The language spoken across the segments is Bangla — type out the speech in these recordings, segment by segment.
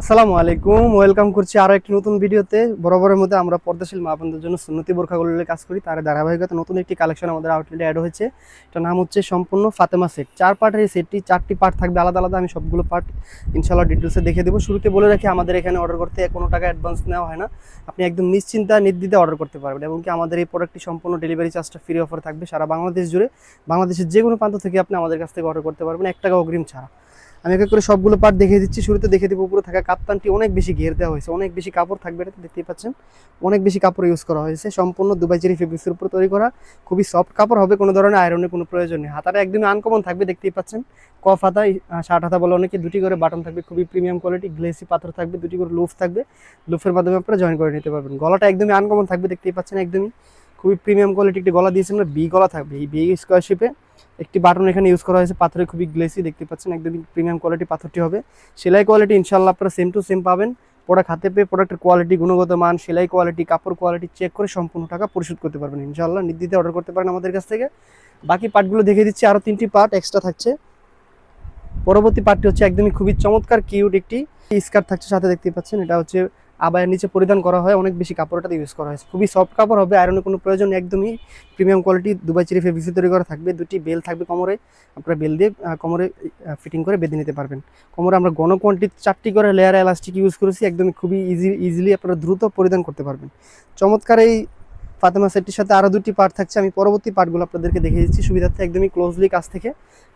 আসসালামু আলাইকুম ওয়েলকাম করছি আরও একটি নতুন ভিডিওতে। বরাবরের মধ্যে আমরা পর্দাশীল মা বোনদের জন্য সুন্নতি বোরখাগুলোর কাজ করি। তার ধারাবাহিকতা নতুন একটি কালেকশন আমাদের আউটলেটে অ্যাড হয়েছে। এটার নাম হচ্ছে সম্পূর্ণ ফাতেমা সেট। চার পার্টের এই সেটটি চারটি পার্ট থাকবে, আলাদা আলাদা আমি সবগুলো পার্ট ইনশাল্লাহ ডিটেলসে দেখে দেবো। শুরুতে বলে রাখি, আমাদের এখানে অর্ডার করতে কোনো টাকা অ্যাডভান্স নেওয়া হয় না। আপনি একদম নিশ্চিন্তা নির্দ্বিধে অর্ডার করতে পারবেন এবং কি আমাদের এই প্রোডাক্টটি সম্পূর্ণ ডেলিভারি চার্জটা ফ্রি অফার থাকবে সারা বাংলাদেশ জুড়ে। বাংলাদেশের যে কোনো প্রান্ত থেকে আপনি আমাদের কাছ থেকে অর্ডার করতে পারবেন। এক টাকা অগ্রিম ছাড়া। আমি এক করে সবগুলো পার্ট দেখিয়ে দিচ্ছি। শুরুতে দেখে দেবো, উপরে থাকা কাপ্তানটি অনেক বেশি ঘের দেওয়া হয়েছে। অনেক বেশি কাপড় থাকবে এটাতে দেখতেই পাচ্ছেন। অনেক বেশি কাপড় ইউজ করা হয়েছে। সম্পূর্ণ দুবাই চেরি ফেব্রিক্সের উপর তৈরি করা। খুবই সফট কাপড় হবে, কোনো ধরনের আয়রনের কোনো প্রয়োজন নেই। হাতাটা একদমই আনকমন থাকবে, দেখতেই পাচ্ছেন। কফ হাতা শার্ট হাতা বলে অনেকে দুটি করে বাটন থাকবে, খুবই প্রিমিয়াম কোয়ালিটি গ্লেসি পাথর থাকবে, দুটি করে লুফ থাকবে। লুফের মাধ্যমে আপনারা জয়েন করে নিতে পারবেন। গলাটা একদমই আনকমন থাকবে, দেখতেই পাচ্ছেন, একদমই। খুবই প্রিমিয়াম কোয়ালিটি একটি গলা দিয়েছে আমরা বি গলা থাকবে, এই বি স্কোয়ার শেপে একটি বাটন এখানে ইউজ করা হয়েছে, পাথরে খুবই গ্লেসি, দেখতে পাচ্ছেন, একদমই প্রিমিয়াম কোয়ালিটি পাথরটি হবে। সেলাই কোয়ালিটি ইনশাল্লাহ আপনারা সেম টু সেম পাবেন। প্রোডাক্ট হাতে পেয়ে প্রোডাক্টের কোয়ালিটি গুণগত মান, সেলাই কোয়ালিটি কাপড় কোয়ালিটি চেক করে সম্পূর্ণ টাকা পরিশোধ করতে পারবেন ইনশাল্লাহ নির্দিতে অর্ডার করতে পারেন আমাদের কাছ থেকে। বাকি পার্টগুলো দেখে দিচ্ছি আরও তিনটি পার্ট এক্সট্রা থাকছে। পরবর্তী পার্টটি হচ্ছে একদমই খুবই চমৎকার কিউট একটি স্কার্ট থাকছে সাথে, দেখতে পাচ্ছেন, এটা হচ্ছে আবায়ের নিচে পরিধান করা হয়, অনেক বেশি কাপড়টাতে ইউজ করা হয়েছে। খুবই সফট কাপড় হবে আয়রনের কোনো প্রয়োজন একদমই প্রিমিয়াম কোয়ালিটি দুবাই চিরি ফেব্রিক্সে তৈরি করা থাকবে, দুটি বেল থাকবে কোমরে, আপনারা বেল দিয়ে কোমরে ফিটিং করে বেঁধে নিতে পারবেন। কোমরে আমরা গণ কোয়ান্টিটি চারটি করে লেয়ার এলাস্টিক ইউজ করেছি, একদমই খুবই ইজি ইজিলি আপনারা দ্রুত পরিধান করতে পারবেন। চমৎকার এই ফাতেমা সেটটির সাথে আরও দুটি পার্ট থাকছে, আমি পরবর্তী পার্টগুলো আপনাদেরকে দেখিয়ে দিচ্ছি। সুবিধার্থে একদমই ক্লোজলি কাছ থেকে,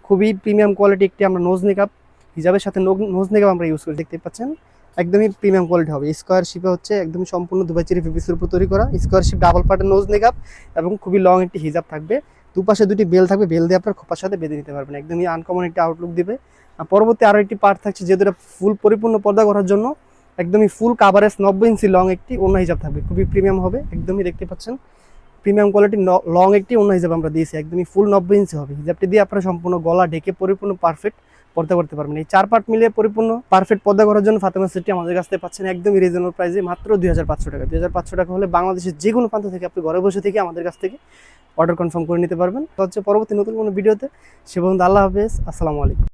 খুবই প্রিমিয়াম কোয়ালিটি একটি আমরা নোজ মেকআপ হিজাবের সাথে নোজ মেকআপ আমরা ইউজ করে দেখতে পাচ্ছেন? একদমই প্রিমিয়াম কোয়ালিটি হবে। স্কোয়ার শিপে হচ্ছে একদমই সম্পূর্ণ দুবাই চেরি ফেব্রিক্সের উপর তৈরি করা। স্কোয়ার শিপ ডাবল পার্টের নোজ মেকআপ এবং খুবই লং একটি হিজাব থাকবে। দুপাশে দুটি বেল থাকবে বেল দিয়ে আপনার খোপার সাথে বেঁধে নিতে পারবেন। একদমই আনকমন একটি আউটলুক দিবে। আর পরবর্তী আরও একটি পার্ট থাকছে, যেহেতু এটা ফুল পরিপূর্ণ পর্দা করার জন্য, একদমই ফুল কাভারেজ নব্বই ইঞ্চি লং একটি অন্য হিসাব থাকবে। খুবই প্রিমিয়াম হবে, একদমই দেখতে পাচ্ছেন। প্রিমিয়াম কোয়ালিটি লং একটি অন্য হিসাব আমরা দিয়েছি, একদমই ফুল নব্বই ইঞ্চি হবে। হিসাবটি দিয়ে আপনারা সম্পূর্ণ গলা ঢেকে পরিপূর্ণ পারফেক্ট পর্দা করতে পারবেন। এই চার পার্ট মিলিয়ে পরিপূর্ণ পারফেক্ট পর্দা করার জন্য ফাতেমা সেটটি আমাদের কাছ থেকে পাচ্ছেন একদমই রিজনেবল প্রাইসে মাত্র দুই হাজার পাঁচশো টাকা। দুই হাজার পাঁচশো টাকা হলে বাংলাদেশের যে কোনো প্রান্ত থেকে আপনি ঘরে বসে থেকে আমাদের কাছ থেকে অর্ডার কনফার্ম করে নিতে পারবেন। হচ্ছে পরবর্তী নতুন কোনো ভিডিওতে, সে পর্যন্ত আল্লাহ হাফেজ, আসসালামু আলাইকুম।